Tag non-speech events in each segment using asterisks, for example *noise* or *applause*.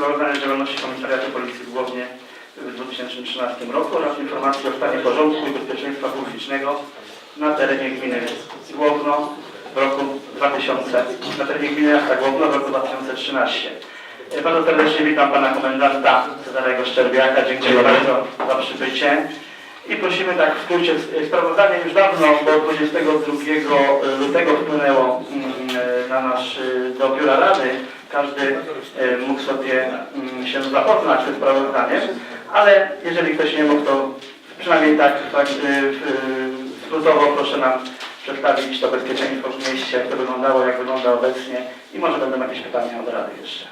z działalności Komisariatu Policji w Głownie w 2013 roku oraz informacji o stanie porządku i bezpieczeństwa publicznego na terenie gminy Głowno w roku 2000, na terenie gminy miasta Głowno w roku 2013. E, Bardzo serdecznie witam Pana Komendanta Cezarego Szczerbiaka. Dziękuję bardzo za przybycie. I prosimy tak w skrócie, s- sprawozdanie już dawno, bo 22 lutego wpłynęło mm, e, na nasz, e, do Biura Rady. Każdy e, mógł sobie mm, się zapoznać ze sprawozdaniem, ale jeżeli ktoś nie mógł, to przynajmniej tak, tak e, w- skrótowo proszę nam przedstawić to bezpieczeństwo w mieście, jak to wyglądało, jak wygląda obecnie i może będą jakieś pytania od Rady jeszcze.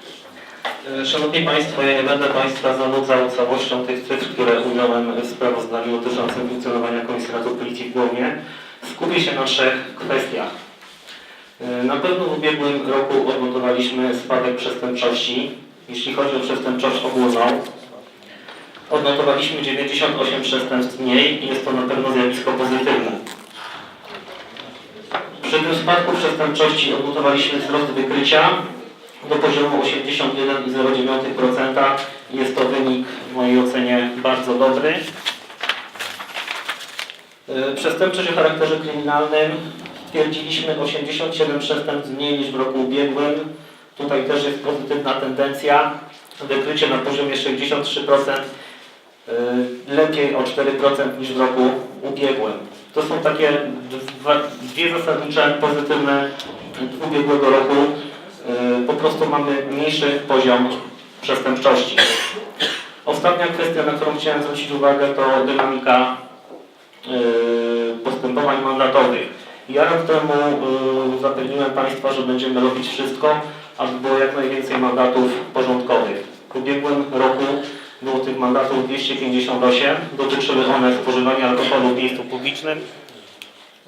E, Szanowni Państwo, ja nie będę Państwa zanudzał całością tych cyfr, które ująłem w sprawozdaniu dotyczącym funkcjonowania Komisariatu Policji w Głownie. Skupię się na trzech kwestiach. E, Na pewno w ubiegłym roku odnotowaliśmy spadek przestępczości. Jeśli chodzi o przestępczość ogólną, odnotowaliśmy 98 przestępstw mniej i jest to na pewno zjawisko pozytywne. Przy tym spadku przestępczości odnotowaliśmy wzrost wykrycia do poziomu 81,09%. Jest to wynik w mojej ocenie bardzo dobry. Yy, Przestępczość o charakterze kryminalnym stwierdziliśmy 87 przestępstw mniej niż w roku ubiegłym. Tutaj też jest pozytywna tendencja. Wykrycie na poziomie 63%, yy, lepiej o 4% niż w roku ubiegłym. To są takie dwie zasadnicze pozytywne ubiegłego roku. Yy, Po prostu mamy mniejszy poziom przestępczości. Ostatnia kwestia, na którą chciałem zwrócić uwagę, to dynamika yy, postępowań mandatowych. Ja rok temu yy, zapewniłem Państwa, że będziemy robić wszystko, aby było jak najwięcej mandatów porządkowych. W ubiegłym roku było tych mandatów 258. Dotyczyły one spożywania alkoholu w miejscu publicznym,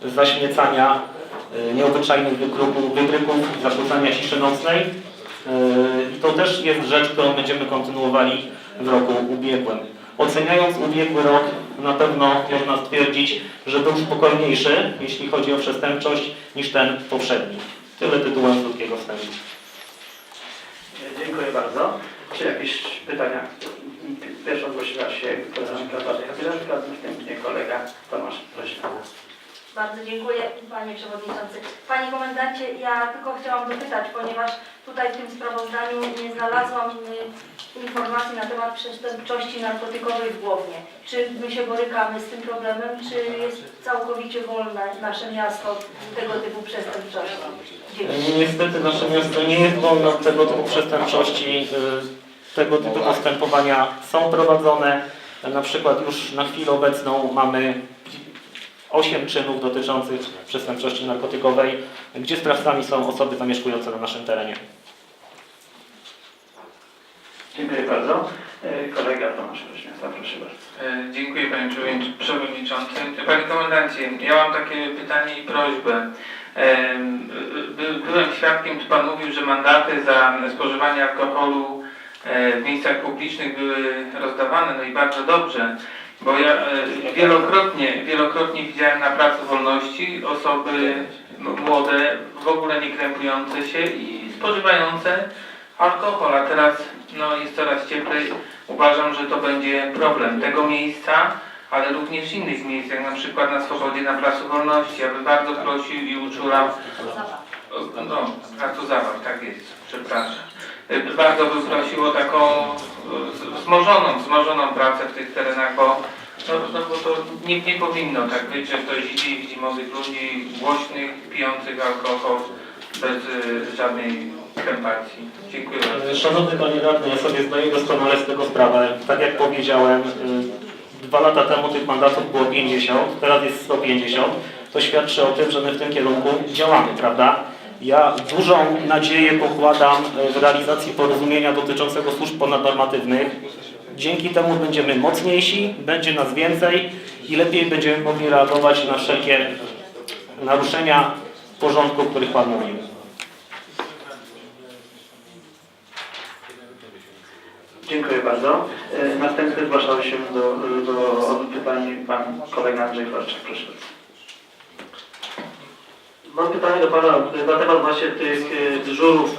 zaśmiecania, y, nieobyczajnych wykruków, wybryków, zakłócania ciszy nocnej. Y, I to też jest rzecz, którą będziemy kontynuowali w roku ubiegłym. Oceniając ubiegły rok, na pewno można stwierdzić, że był spokojniejszy, jeśli chodzi o przestępczość, niż ten poprzedni. Tyle tytułem krótkiego wstępu. Dziękuję bardzo. Czy jakieś pytania? Pierwsza zgłosiła się koleżanka Basia Chwileczka, następnie kolega Tomasz Leśna. Bardzo dziękuję Panie Przewodniczący. Panie Komendancie, ja tylko chciałam dopytać, ponieważ tutaj w tym sprawozdaniu nie znalazłam y, informacji na temat przestępczości narkotykowej w Głownie. Czy my się borykamy z tym problemem, czy jest całkowicie wolne nasze miasto od tego typu przestępczości? Dziękuję. Niestety nasze miasto nie jest wolne od tego typu przestępczości. Y, Tego typu postępowania są prowadzone. Na przykład już na chwilę obecną mamy 8 czynów dotyczących przestępczości narkotykowej, gdzie sprawcami są osoby zamieszkujące na naszym terenie. Dziękuję bardzo. E, Kolega Tomasz Leśna, proszę bardzo. E, Dziękuję Panie Przewodniczący-. Panie Komendancie, ja mam takie pytanie i prośbę. Em, by- Byłem świadkiem, czy Pan mówił, że mandaty za spożywanie alkoholu e, w miejscach publicznych były rozdawane, no i bardzo dobrze, bo ja wielokrotnie, wielokrotnie widziałem na Placu Wolności osoby młode, w ogóle nie krępujące się i spożywające alkohol, a teraz no, jest coraz cieplej. Uważam, że to będzie problem tego miejsca, ale również innych miejsc, jak na przykład na Swobodzie, na Placu Wolności. Ja bym bardzo prosił i uczulał, o, no, placu zabaw, tak jest, przepraszam. Y, Bardzo bym prosił o taką y, wzmożoną, wzmożoną pracę w tych terenach, bo, no, no, bo to nie, nie powinno tak być, że ktoś idzie i widzi młodych ludzi głośnych, pijących alkohol bez y, żadnej krępacji. Dziękuję. Szanowny Panie Radny, ja sobie zdaję doskonale z tego sprawę. Tak jak powiedziałem, y, dwa lata temu tych mandatów było 50, teraz jest 150. To świadczy o tym, że my w tym kierunku działamy, prawda? Ja dużą nadzieję pokładam y, w realizacji porozumienia dotyczącego służb ponadnormatywnych. Dzięki temu będziemy mocniejsi, będzie nas więcej i lepiej będziemy mogli reagować na wszelkie naruszenia porządku, o których Pan mówił. Dziękuję bardzo. E, Następny zgłaszał się do, do pytań pan kolega Andrzej Korczak. Proszę. Mam pytanie do Pana na temat właśnie tych e, dyżurów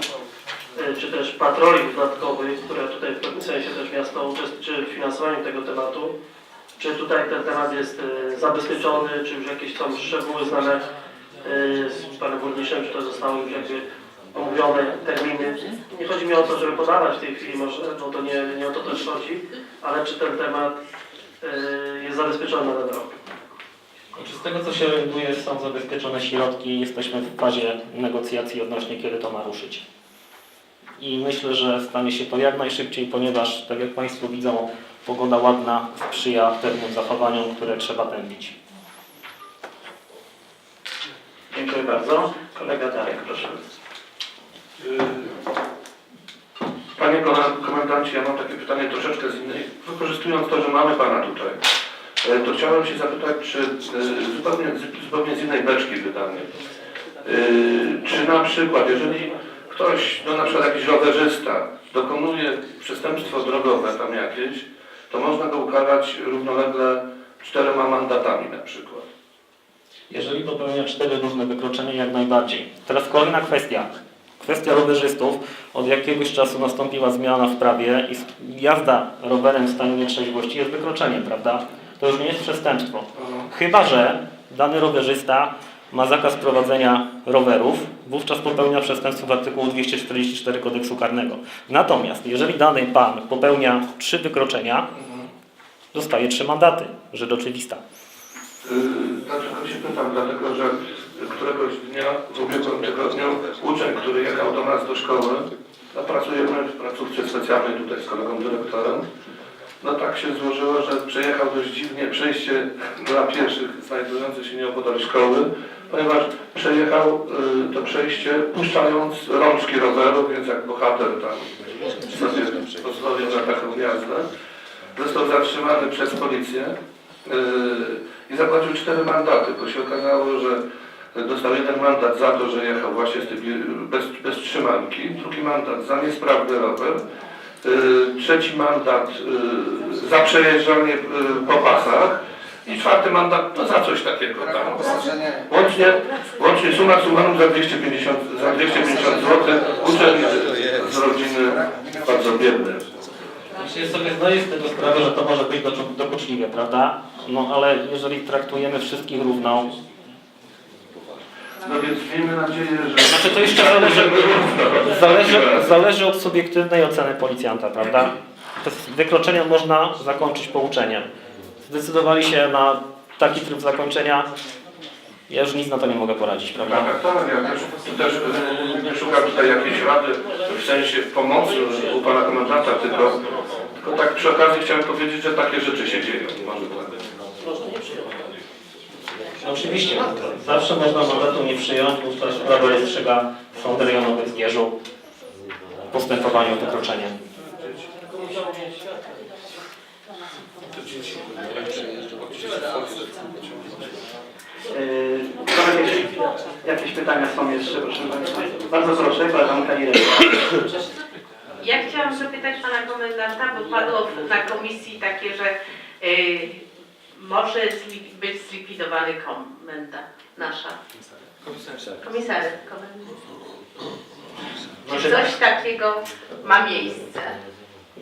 e, czy też patroli dodatkowych, które tutaj w pewnym sensie też miasto uczestniczy w finansowaniu tego tematu. Czy tutaj ten temat jest zabezpieczony, czy już jakieś są szczegóły znane z panem burmistrzem, czy to zostało już jakby omówione terminy. Nie chodzi mi o to, żeby podawać w tej chwili może, bo to nie, nie o to też chodzi, ale czy ten temat y, jest zabezpieczony na ten rok. Znaczy, Z tego co się orientuję, są zabezpieczone środki, jesteśmy w fazie negocjacji odnośnie kiedy to ma ruszyć. I myślę, że stanie się to jak najszybciej, ponieważ tak jak Państwo widzą, pogoda ładna sprzyja pewnym zachowaniom, które trzeba tępić. Dziękuję bardzo. Kolega Darek, proszę. Panie koma- komendancie, ja mam takie pytanie troszeczkę z innej. Wykorzystując to, że mamy Pana tutaj, e, to chciałem się zapytać, czy e, zupełnie, zupełnie z innej beczki pytanie. E, Czy na przykład, jeżeli ktoś, no na przykład jakiś rowerzysta, dokonuje przestępstwo drogowe tam jakieś, to można go ukarać równolegle czterema mandatami na przykład. Jeżeli popełnia cztery różne wykroczenia, jak najbardziej. Teraz kolejna kwestia. Kwestia rowerzystów. Od jakiegoś czasu nastąpiła zmiana w prawie i jazda rowerem w stanie nietrzeźwości jest wykroczeniem, prawda? To już nie jest przestępstwo. Chyba, że dany rowerzysta ma zakaz prowadzenia rowerów, wówczas popełnia przestępstwo w artykułu 244 kodeksu karnego. Natomiast jeżeli dany pan popełnia trzy wykroczenia, dostaje trzy mandaty. Rzecz oczywista. Yy, Dlaczego się pytam? Dlatego, że któregoś dnia, w ubiegłym tygodniu, uczeń, który jechał do nas do szkoły, no pracujemy w placówce specjalnej tutaj z kolegą dyrektorem, no tak się złożyło, że przejechał dość dziwnie przejście dla pieszych znajdujące się nieopodal szkoły, ponieważ przejechał yy, to przejście puszczając rączki roweru, więc jak bohater tam sobie pozwolił na taką jazdę. Został zatrzymany przez policję. Yy, i zapłacił cztery mandaty, bo się okazało, że dostał jeden mandat za to, że jechał właśnie z tymi, bez, bez trzymanki, drugi mandat za niesprawny rower, yy, trzeci mandat yy, za przejeżdżanie yy, po pasach i czwarty mandat no, za coś takiego tam. Łącznie, łącznie suma summarum za 250, za 250 zł uczeń z rodziny bardzo biedny. Jeśli sobie zdaję z tego sprawę, że to może być dokuczliwe, prawda? No ale jeżeli traktujemy wszystkich równo, No więc miejmy nadzieję, że... znaczy to jeszcze zależy, zależy, zależy od subiektywnej oceny policjanta, prawda? Te wykroczenia można zakończyć pouczeniem. Zdecydowali się na taki tryb zakończenia, ja już nic na to nie mogę poradzić, prawda? Tak, tak, ja też, też e, nie szukam tutaj jakiejś rady w sensie pomocy u pana komendanta, tylko, tylko tak przy okazji chciałem powiedzieć, że takie rzeczy się dzieją. Może tak. Oczywiście, zawsze można mandatu nie przyjąć, wówczas prawo rozstrzyga sąd rejonowy w Zgierzu w postępowaniu o wykroczenie. Yy, jakieś, pytania są jeszcze, proszę Państwa? Bardzo proszę, koleżanka Irena. Ja chciałam zapytać pana komendanta, bo padło na komisji takie, że y, może zli, być zlikwidowany komenda nasza. Komisariat. komenda. Czy coś takiego ma miejsce?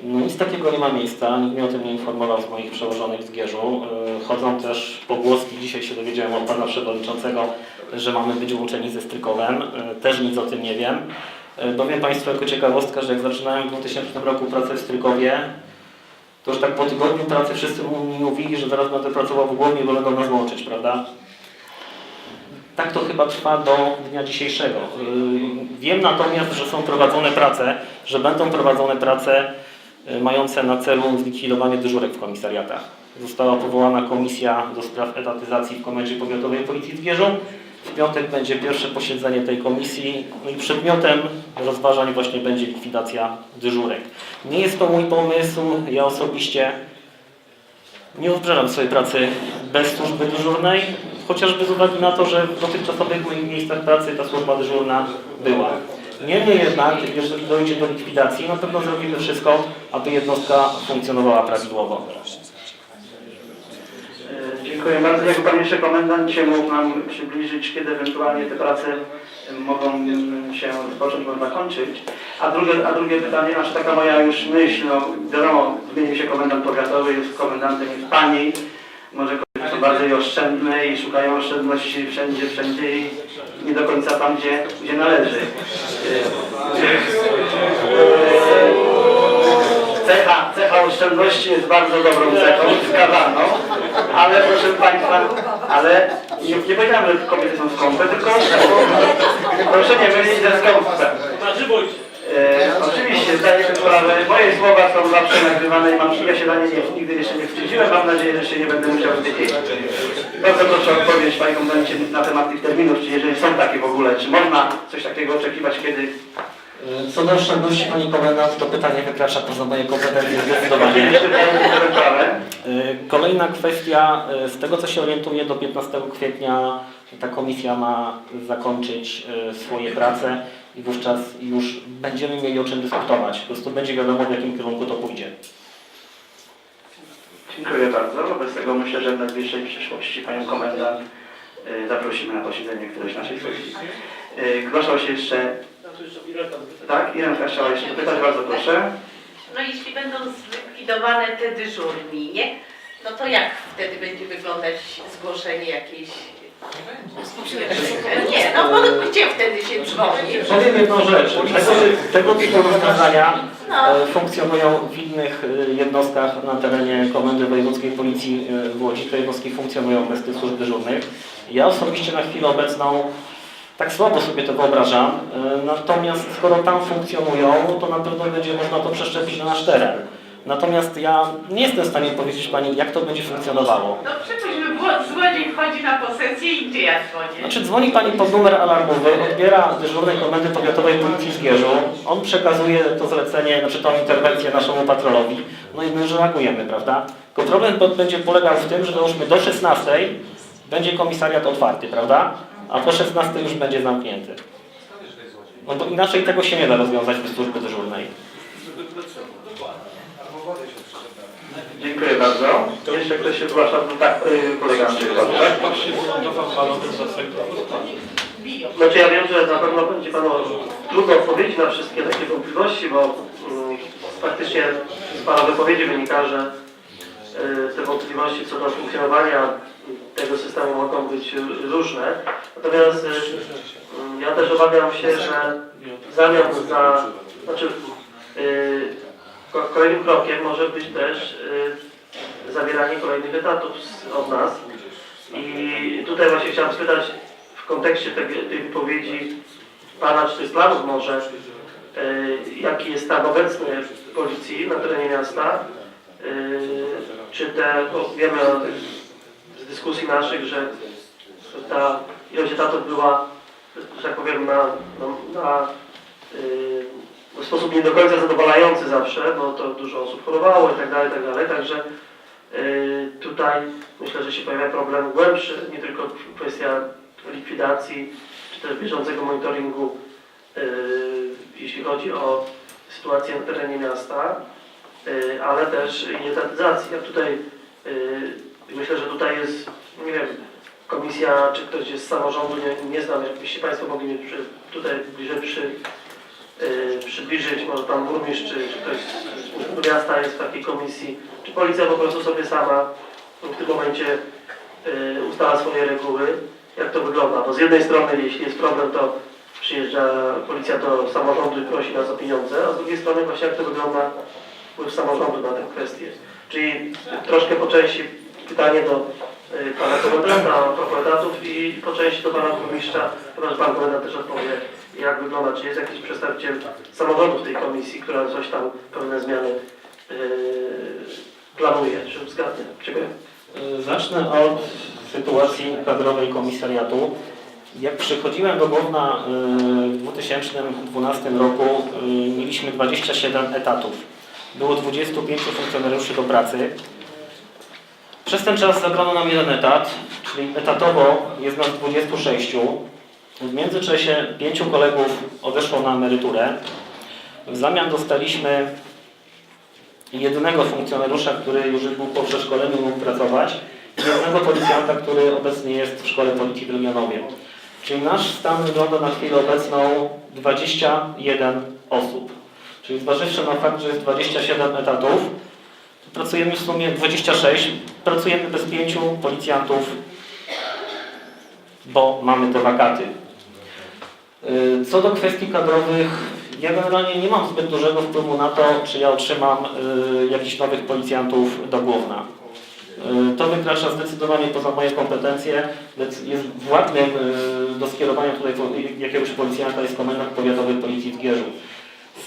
No nic takiego nie ma miejsca, nikt mnie o tym nie informował z moich przełożonych w Zgierzu. Yy, Chodzą też pogłoski, dzisiaj się dowiedziałem od pana przewodniczącego, że mamy być łączeni ze Strykowem. Yy, Też nic o tym nie wiem. Yy, Dowiem Państwu jako ciekawostka, że jak zaczynałem w 2000 roku pracę w Strykowie, to już tak po tygodniu pracy wszyscy mi mówili, że zaraz będę pracował w Głownie, bo będą nas łączyć, prawda? Tak to chyba trwa do dnia dzisiejszego. Yy, Wiem natomiast, że są prowadzone prace, że będą prowadzone prace y, mające na celu zlikwidowanie dyżurek w komisariatach. Została powołana komisja do spraw etatyzacji w Komendzie Powiatowej Policji w Zgierzu. W piątek będzie pierwsze posiedzenie tej komisji no i przedmiotem rozważań właśnie będzie likwidacja dyżurek. Nie jest to mój pomysł, ja osobiście nie wyobrażam sobie pracy bez służby dyżurnej, chociażby z uwagi na to, że w dotychczasowych moich miejscach pracy ta służba dyżurna była. Niemniej jednak, jeżeli dojdzie do likwidacji, na pewno zrobimy wszystko, aby jednostka funkcjonowała prawidłowo. Dziękuję bardzo. Jakby Pan jeszcze komendancie mógł nam przybliżyć, kiedy ewentualnie te prace mogą mm, się rozpocząć bądź zakończyć. A drugie, a drugie pytanie, znaczy taka moja już myśl, no wiadomo, zmienił się komendant powiatowy, jest komendantem jest Pani. Może kobiety są bardziej oszczędne i szukają oszczędności wszędzie, wszędzie i nie do końca tam, gdzie, gdzie należy. Cecha, cecha oszczędności jest bardzo dobrą cechą, wskazaną, ale proszę Państwa, ale nie, nie powiedziałem, że kobiety są skąpe, tylko proszę nie mylić ze skąpem. E, oczywiście zdaję sobie sprawę, moje słowa są zawsze nagrywane i mam ja się na nie nie, nigdy jeszcze nie wstydziłem, mam nadzieję, że się nie będę musiał wstydzić. Bardzo proszę o odpowiedź Panie Komendancie na temat tych terminów, czy jeżeli są takie w ogóle, czy można coś takiego oczekiwać, kiedy Y, Co do oszczędności Pani Komendant, to pytanie wykracza poza moje kompetencje zdecydowanie. jeszcze tę sprawę. Y, Kolejna kwestia, y, z tego co się orientuję, do 15 kwietnia ta komisja ma zakończyć y, swoje prace i wówczas już będziemy mieli o czym dyskutować. Po prostu będzie wiadomo w jakim kierunku to pójdzie. Dziękuję bardzo. Wobec tego myślę, że w najbliższej przyszłości Panią Komendant y, zaprosimy na posiedzenie którejś naszej sesji. Y, Zgłaszał się jeszcze... Tak? Irenka chciała jeszcze dopytać, bardzo proszę. No jeśli będą zlikwidowane te dyżurni, nie? No to jak wtedy będzie wyglądać zgłoszenie jakiejś... Nie, no bo gdzie wtedy się dzwoni? Powiem jedną rzecz. Tego, tego typu rozwiązania No. e, funkcjonują w innych e, jednostkach na terenie Komendy Wojewódzkiej Policji e, w Łodzi. Jednostki funkcjonują bez tych służb dyżurnych. Ja osobiście na chwilę obecną tak słabo sobie to wyobrażam. E, Natomiast skoro tam funkcjonują, to na pewno będzie można to przeszczepić na nasz teren. Natomiast ja nie jestem w stanie powiedzieć Pani, jak to będzie funkcjonowało. No przypuśćmy, błąd- złodziej wchodzi na posesję i gdzie ja dzwonię? Znaczy dzwoni Pani pod numer alarmowy, odbiera dyżurnej komendy powiatowej policji w Zgierzu, on przekazuje to zlecenie, znaczy tą interwencję naszemu patrolowi, no i my reagujemy, prawda? Tylko problem będzie polegał w tym, że załóżmy do 16 będzie komisariat otwarty, prawda? A po 16 już będzie zamknięty. No bo inaczej tego się nie da rozwiązać bez służby dyżurnej. Dziękuję bardzo. Jeszcze ktoś się zgłasza? Tak, kolega Andrzej, tak? Znaczy ja wiem, że na pewno będzie Panu trudno odpowiedzieć na wszystkie takie wątpliwości, bo mm, faktycznie z Pana wypowiedzi wynika, że y, te wątpliwości co do funkcjonowania tego systemu mogą być różne. Natomiast y, mm, ja też obawiam się, że w zamian za, znaczy y, ko- kolejnym krokiem może być też y, zabieranie kolejnych etatów od nas. I tutaj właśnie chciałem spytać w kontekście tej, wypowiedzi Pana czy tych planów może, jaki jest stan obecny policji na terenie miasta, czy te, wiemy o tych, dyskusji naszych, że ta ilość etatów była, że tak powiem, na, na, na y, w sposób nie do końca zadowalający zawsze, bo to dużo osób chorowało i tak dalej, tak dalej, także y, tutaj myślę, że się pojawia problem głębszy, nie tylko kwestia likwidacji, czy też bieżącego monitoringu, y, jeśli chodzi o sytuację na terenie miasta, y, ale też i etatyzacji. Ja tutaj y, myślę, że tutaj jest, nie wiem, komisja, czy ktoś jest z samorządu, nie, nie znam, jakbyście Państwo mogli mi przy, tutaj bliżej przy, y, przybliżyć, może Pan Burmistrz, czy, czy ktoś z Miasta jest w takiej komisji, czy Policja po prostu sobie sama w tym momencie y, ustala swoje reguły, jak to wygląda, bo z jednej strony jeśli jest problem, to przyjeżdża policja do samorządu i prosi nas o pieniądze, a z drugiej strony właśnie jak to wygląda wpływ samorządu na tę kwestię. Czyli troszkę po części pytanie do y, pana komendanta etatów i po części do pana burmistrza, że pan komendant też odpowie, jak wygląda, czy jest jakiś przedstawiciel samorządu w tej komisji, która coś tam, pewne zmiany yy, planuje, czy uzgadnia. Dziękuję. Y, Zacznę od sytuacji kadrowej komisariatu. Jak przychodziłem do Głowna y, w 2012 roku, mieliśmy 27 etatów. Było 25 funkcjonariuszy do pracy. Przez ten czas zabrano nam jeden etat, czyli etatowo jest nas 26. W międzyczasie pięciu kolegów odeszło na emeryturę. W zamian dostaliśmy jednego funkcjonariusza, który już był po przeszkoleniu mógł pracować jednego policjanta, który obecnie jest w szkole policji w. Czyli nasz stan wygląda na chwilę obecną 21 osób. Czyli zważywszy na fakt, że jest 27 etatów, pracujemy w sumie 26, pracujemy bez pięciu policjantów, bo mamy te wakaty. Y, Co do kwestii kadrowych, ja generalnie nie mam zbyt dużego wpływu na to, czy ja otrzymam y, jakichś nowych policjantów do Główna. Y, To wykracza zdecydowanie poza moje kompetencje, więc jest władnym do skierowania tutaj jakiegoś policjanta jest komendant powiatowy policji w Gierzu.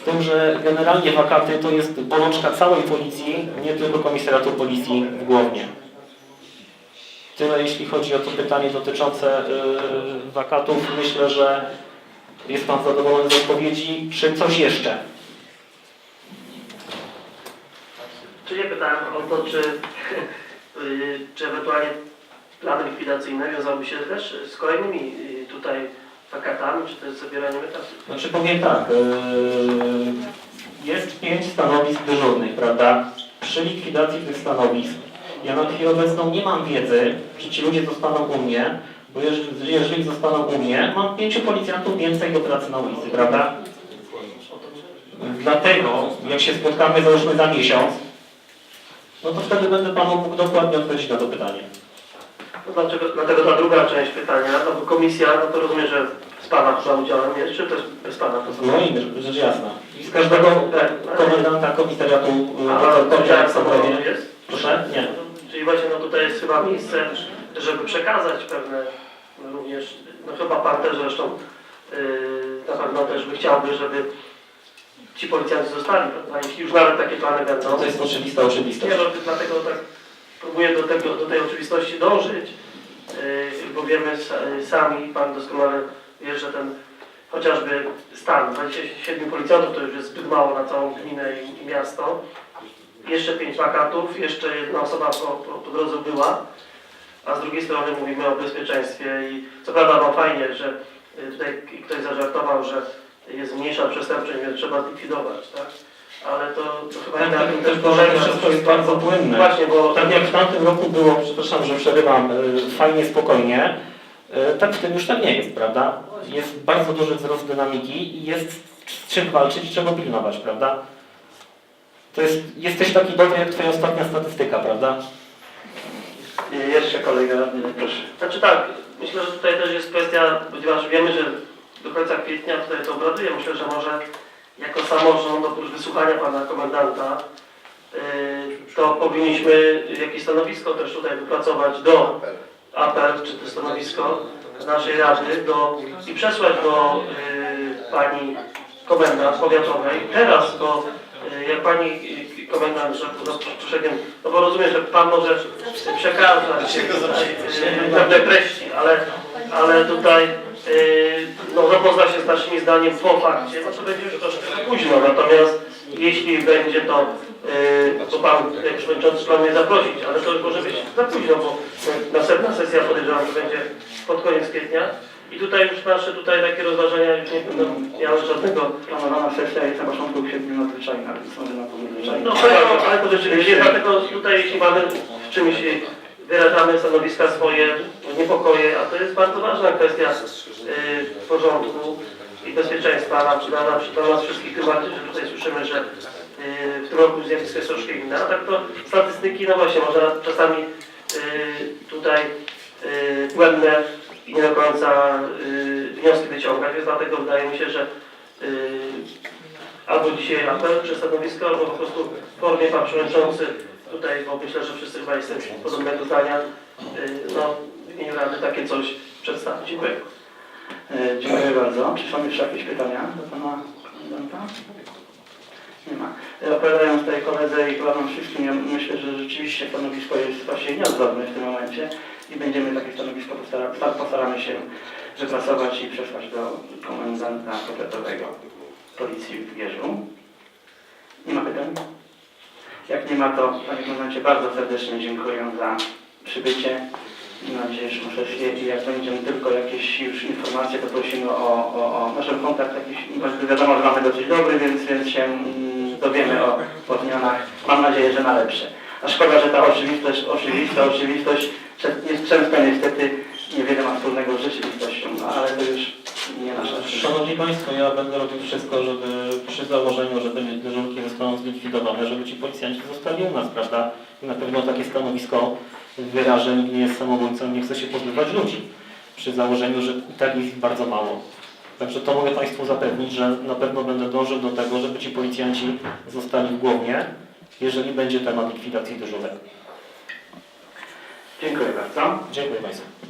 Z tym, że generalnie wakaty to jest bolączka całej policji, nie tylko komisariatu policji w Głownie. Tyle jeśli chodzi o to pytanie dotyczące y, wakatów. Myślę, że jest Pan zadowolony z odpowiedzi. Czy coś jeszcze? Czy nie pytałem o to, czy, *laughs* y, czy ewentualnie plany likwidacyjne wiązałyby się też z kolejnymi y, tutaj wakatami, czy też zabieraniem etatów? Znaczy powiem tak, yy, jest pięć stanowisk dyżurnych, prawda? Przy likwidacji tych stanowisk ja na chwilę obecną nie mam wiedzy, czy ci ludzie zostaną u mnie, bo jeżeli, jeżeli zostaną u mnie, mam pięciu policjantów więcej do pracy na ulicy, prawda? Dlatego, jak się spotkamy załóżmy za miesiąc, no to wtedy będę Panu mógł dokładnie odpowiedzieć na to pytanie. No dlaczego, dlatego ta druga część pytania, no bo komisja, no to rozumiem, że z Pana za udziałem jest, czy też bez Pana to No i rzecz jasna. I z każdego komendanta komisariatu yy, A dozorcowia udziałem w Sokowie- samorządu jest? Proszę? Nie. Czyli właśnie no tutaj jest chyba miejsce, żeby przekazać pewne no również, no chyba Pan też zresztą yy, na pewno też by chciałby, żeby ci policjanci zostali, prawda? Jeśli już nawet takie plany będą. No to jest oczywista oczywistość. Nie, no, dlatego tak próbuję do, tego, do tej oczywistości dążyć, yy, bo wiemy sami, Pan doskonale wie, że ten chociażby stan 27 policjantów to już jest zbyt mało na całą gminę i, i miasto. Jeszcze 5 wakatów, jeszcze jedna osoba po, po, po drodze była, a z drugiej strony mówimy o bezpieczeństwie i co prawda no fajnie, że y, tutaj ktoś zażartował, że jest mniejsza przestępczość, więc trzeba zlikwidować, tak? Ale to, to chyba Tak, tak, też polega. wszystko jest bardzo płynne. Właśnie, bo Tak jak w tamtym roku było, przepraszam, że przerywam, y, fajnie, spokojnie, y, tak w tym już tak nie jest, prawda? Jest bardzo duży wzrost dynamiki i jest z czym walczyć i czego pilnować, prawda? To jest, jesteś taki dobry jak twoja ostatnia statystyka, prawda? Jeszcze kolega radny, proszę. Znaczy tak, myślę, że tutaj też jest kwestia, ponieważ wiemy, że do końca kwietnia tutaj to obraduje, myślę, że może jako samorząd, oprócz wysłuchania pana komendanta, yy, to powinniśmy jakieś stanowisko też tutaj wypracować do apel, czy to stanowisko naszej rady do, i przesłać do yy, pani komendant powiatowej. Teraz, bo yy, jak pani yy, komendant, przeproszeniem, no bo rozumiem, że pan może przekazać yy, pewne treści, ale, ale tutaj yy, no, zapozna się z naszymi zdaniem po fakcie, no to będzie już troszkę późno. Natomiast jeśli będzie to, yy, to pan, jak przewodniczący, pan mnie zaprosić, ale to może być za późno, bo następna sesja podejrzewam, że będzie pod koniec kwietnia. I tutaj już nasze tutaj takie rozważania już nie będą miały żadnego Planowana sesja jest na początku kwietnia nadzwyczajna, więc może na to nadzwyczajna. no ale to rzeczywiście, dlatego tutaj jeśli mamy w czymś wyrażamy stanowiska swoje, niepokoje, a to jest bardzo ważna kwestia y, porządku i bezpieczeństwa dla, dla, dla nas wszystkich, tym bardziej, że tutaj słyszymy, że y, w tym roku zjawisko jest troszkę inne, a tak to statystyki, no właśnie, można czasami y, tutaj y, błędne i nie do końca wnioski wyciągać, więc dlatego wydaje mi się, że y, albo dzisiaj apel czy stanowisko, albo po prostu w formie Pan Przewodniczący tutaj, bo myślę, że wszyscy chyba jesteśmy podobnego zdania, y, no w imieniu Rady takie coś przedstawić. Dziękuję. E, Dziękuję bardzo. Czy są jeszcze jakieś pytania do Pana Komendanta? Nie ma. E, Opowiadając tutaj koledze i Panom wszystkim, ja myślę, że rzeczywiście stanowisko jest właśnie nieodzowne w tym momencie i będziemy takie stanowisko postara, sta- postaramy się wypracować i przesłać do komendanta powiatowego Policji w Wierzu. Nie ma pytań? Jak nie ma, to Panie Komendancie bardzo serdecznie dziękuję za przybycie na dzisiejszą sesję i jak będą tylko jakieś już informacje, to prosimy o, o, o nasz kontakt jakiś, wiadomo, że mamy dosyć dobry, więc, więc się mm, dowiemy o, o zmianach, mam nadzieję, że na lepsze. A szkoda, że ta oczywistość, oczywista oczywistość jest często niestety niewiele ma wspólnego z rzeczywistością, no, ale to już nie nasza. Szanowni Państwo, ja będę robił wszystko, żeby przy założeniu, że te dyżurki zostaną zlikwidowane, żeby ci policjanci zostali u nas, prawda? I na pewno takie stanowisko wyrażę, nikt nie jest samobójcą, nie chce się pozbywać ludzi. Przy założeniu, że i tak jest ich bardzo mało. Także to mogę Państwu zapewnić, że na pewno będę dążył do tego, żeby ci policjanci zostali w głowie, jeżeli będzie temat likwidacji dyżurek. Dziękuję bardzo. Dziękuję Państwu.